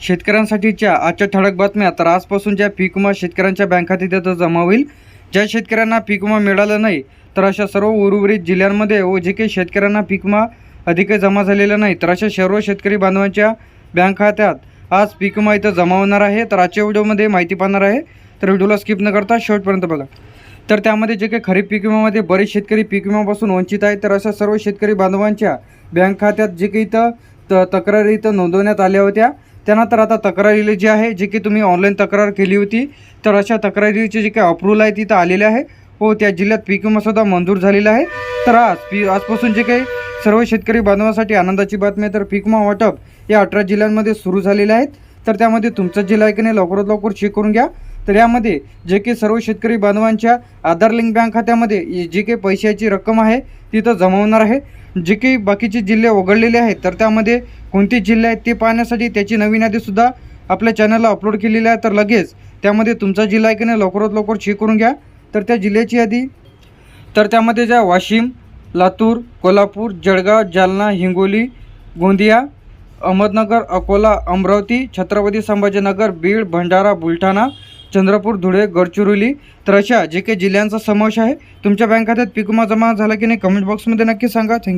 शेतकऱ्यांसाठीच्या आजच्या ठळक बातम्या. तर आजपासून ज्या पीक विमा शेतकऱ्यांच्या बँक खात्यात येतं जमा होईल. ज्या शेतकऱ्यांना पीक विमा मिळाला नाही तर अशा सर्व उर्वरित जिल्ह्यांमध्ये व जे काही शेतकऱ्यांना पीक विमा अधिक जमा झालेला नाही तर अशा सर्व शेतकरी बांधवांच्या बँक खात्यात आज पीक विमा इथं जमा होणार आहे. तर आजच्या व्हिडिओमध्ये माहिती पाहणार आहे. तर व्हिडिओला स्किप न करता शेवटपर्यंत बघा. तर त्यामध्ये जे काही खरीप पीक विम्यामध्ये बरेच शेतकरी पीक विम्यापासून वंचित आहेत तर अशा सर्व शेतकरी बांधवांच्या बँक खात्यात जे काही इथं त तक्रारी इथं नोंदवण्यात आल्या होत्या. त्यांना तर आता तक्रारीला जे आहे जे की तुम्ही ऑनलाईन तक्रार केली होती तर अशा तक्रारीचे जे काही अप्रूव्हल आहे तिथं आलेले आहे. हो त्या जिल्ह्यात पीक विमासुद्धा मंजूर झालेला आहे. तर आज पी आजपासून जे काही सर्व शेतकरी बांधवांसाठी आनंदाची बातमी आहे तर पीक विमा वाटप या अठरा जिल्ह्यांमध्ये सुरू झालेले आहेत. तर त्यामध्ये तुमचा जिल्हा आहे की नाही लवकरात लवकर चेक करून घ्या. तर यामध्ये जे काही सर्व शेतकरी बांधवांच्या आधार लिंक बँक खात्यामध्ये जी काही पैशाची रक्कम आहे तिथं जमा आहे. जे काही बाकीचे जिल्हे वगळलेले आहेत तर त्यामध्ये कोणते जिल्हे आहेत ते पाहण्यासाठी त्याची नवीन यादीसुद्धा आपल्या चॅनलला अपलोड केलेली आहे. तर लगेच त्यामध्ये तुमचा जिल्हा आहे की नाही लवकरात लवकर चेक करून घ्या. तर त्या जिल्ह्याची यादी तर त्यामध्ये ज्या वाशिम लातूर कोल्हापूर जळगाव जालना हिंगोली गोंदिया अहमदनगर अकोला अमरावती छत्रपती संभाजीनगर बीड भंडारा बुलढाणा चंद्रपूर धुळे गडचिरोली तर अशा जे काही जिल्ह्यांचा समावेश आहे तुमच्या बँक खात्यात पीक विमा जमा झाला की नाही कमेंट बॉक्समध्ये नक्की सांगा. थँक्यू